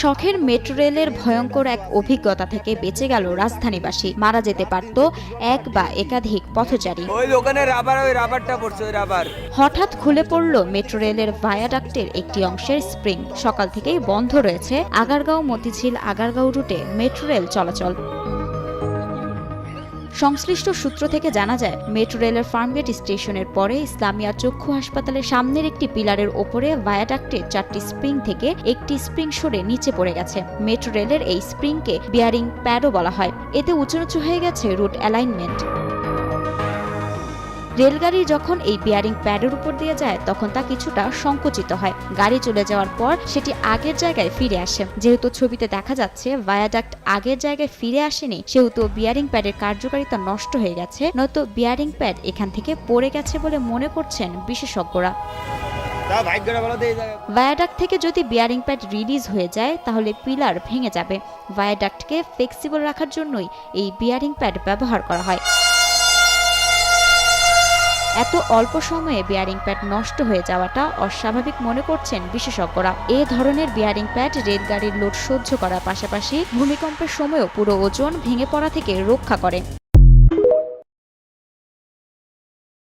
শখের মেট্রো রেলের ভয়ঙ্কর এক অভিজ্ঞতা থেকে বেঁচে গেল রাজধানীবাসী। মারা যেতে পারত এক বা একাধিক পথচারী। ওই ওখানে রাবার ওই রাবারটা পড়ছে ওই রাবার হঠাৎ খুলে পড়ল মেট্রো রেলের ভায়াডাক্টের একটি অংশের স্প্রিং সকাল থেকেই বন্ধ রয়েছে আগারগাঁও মতিঝিল আগারগাঁও রুটে মেট্রো রেল চলাচল। সংশ্লিষ্ট সূত্র থেকে জানা যায়, মেট্রো রেলের ফার্মগেট স্টেশনের পরে ইসলামিয়া চক্ষু হাসপাতালের সামনের একটি পিলারের ওপরে ভায়াডাক্টে চারটি স্প্রিং থেকে একটি স্প্রিং সরে নিচে পড়ে গেছে। মেট্রো রেলের এই স্প্রিংকে বিয়ারিং প্যাডও বলা হয়। এতে উঁচু হয়ে গেছে রুট অ্যালাইনমেন্ট। রেলগাড়ি যখন এই বিয়ারিং প্যাডের উপর দিয়ে যায় তখন তা কিছুটা সংকুচিত হয়। গাড়ি চলে যাওয়ার পর সেটি আগের জায়গায় ফিরে আসে। যেহেতু ছবিতে দেখা যাচ্ছে ভায়াডাক্ট আগের জায়গায় ফিরে আসেনি সেহেতু বিয়ারিং প্যাডের কার্যকারিতা নষ্ট হয়ে গেছে নয়তো বিয়ারিং প্যাড এখান থেকে পড়ে গেছে বলে মনে করছেন বিশেষজ্ঞরা। ভায়াডাক্ট থেকে যদি বিয়ারিং প্যাড রিলিজ হয়ে যায় তাহলে পিলার ভেঙে যাবে। ভায়াডাক্টকে ফ্লেক্সিবল রাখার জন্যই এই বিয়ারিং প্যাড ব্যবহার করা হয়। এত অল্প সময়ে বিয়ারিং প্যাড নষ্ট হয়ে যাওয়াটা অস্বাভাবিক মনে করছেন বিশেষজ্ঞরা। এ ধরনের বিয়ারিং প্যাড রেলগাড়ির লোড সহ্য করার পাশাপাশি ভূমিকম্পের সময়ও পুরো ওজন ভেঙে পড়া থেকে রক্ষা করে।